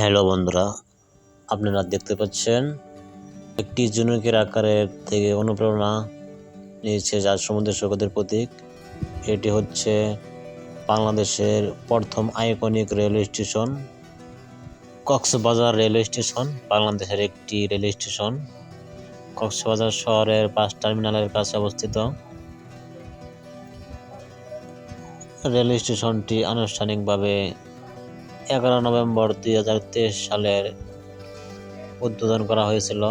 Hello বন্ধুরা, আপনারা দেখতে পাচ্ছেন একটি জুনুকের আকারের থেকে অনুপ্রেরণা নিয়েছে যা সমুদ্র সৈকতের প্রতীক। এটি হচ্ছে বাংলাদেশের প্রথম iconic railway station, Cox's Bazar railway station, বাংলাদেশের একটি রেলওয়ে স্টেশন। কক্সবাজার শহরের বাস টার্মিনালের কাছে অবস্থিত। রেলওয়ে স্টেশনটি আনুষ্ঠানিকভাবে এগারো নভেম্বর দুই হাজার তেইশ সালের উদ্বোধন করা হয়েছিল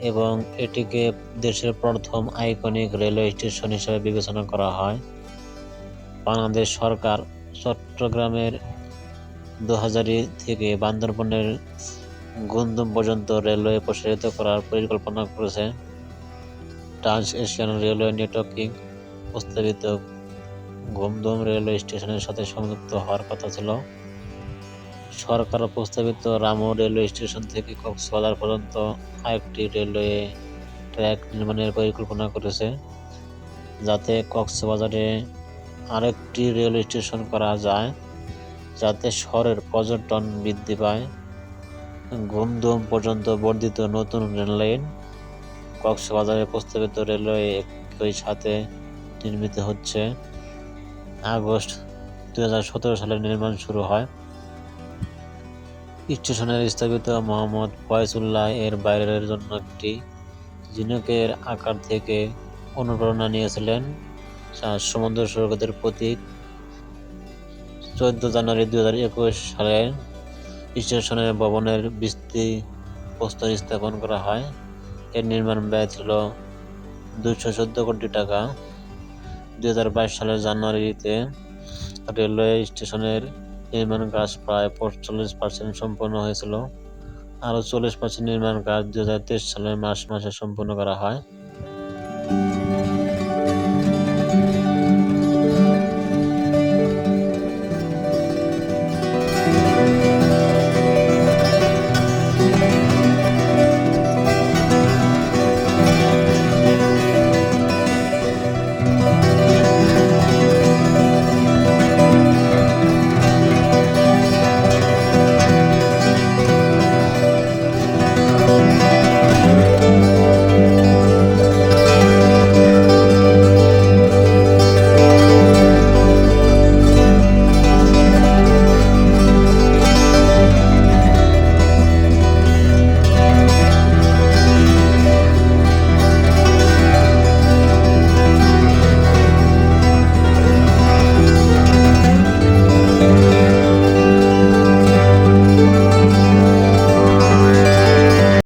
এবং এটিকে দেশের প্রথম আইকনিক রেলওয়ে স্টেশন হিসেবে বিবেচনা করা হয়। বাংলাদেশ সরকার চট্টগ্রামের দুহাজারি থেকে বান্দরবনের গুন্দুম পর্যন্ত রেলওয়ে প্রসারিত করার পরিকল্পনা করেছে। ট্রান্স এশিয়ান রেলওয়ে নেটওয়ার্কিং প্রস্তাবিত গুমদুম রেলওয়ে স্টেশনের সাথে সংযুক্ত হওয়ার কথা ছিল। সরকার প্রস্তাবিত রামু রেলওয়ে স্টেশন থেকে কক্সবাজার পর্যন্ত আরেকটি রেলওয়ে ট্র্যাক নির্মাণের পরিকল্পনা করেছে। যাতে কক্সবাজারে আরেকটি রেলওয়ে স্টেশন করা যায়, যাতে শহরের পর্যটন বৃদ্ধি পায়। ঘুমধুম পর্যন্ত বর্ধিত নতুন রেললাইন কক্সবাজারে প্রস্তাবিত রেলওয়ে একই সাথে নির্মিত হচ্ছে। আগস্ট দুহাজার সতেরো সালে নির্মাণ শুরু হয়। স্টেশনের স্থাপিত মোহাম্মদ ফয়জুল্লাহ এর বাইরের জন্য একটি ঝিনুকের আকার থেকে অনুপ্রেরণা নিয়েছিলেন। সমুদ্র সৈকতের প্রতীক চোদ্দ জানুয়ারি দু হাজার একুশ সালে স্টেশনের ভবনের ভিত্তি প্রস্তর স্থাপন করা হয়। এর নির্মাণ ব্যয় ছিল দুশো চোদ্দ কোটি টাকা। দু হাজার বাইশ সালের জানুয়ারিতে রেলওয়ে স্টেশনের নির্মাণ কাজ প্রায় পঁয়তাল্লিশ পার্সেন্ট সম্পন্ন হয়েছিল। আরও চল্লিশ পার্সেন্ট নির্মাণ কাজ দু হাজার তেইশ সালের মার্চ মাসে সম্পন্ন করা হয়।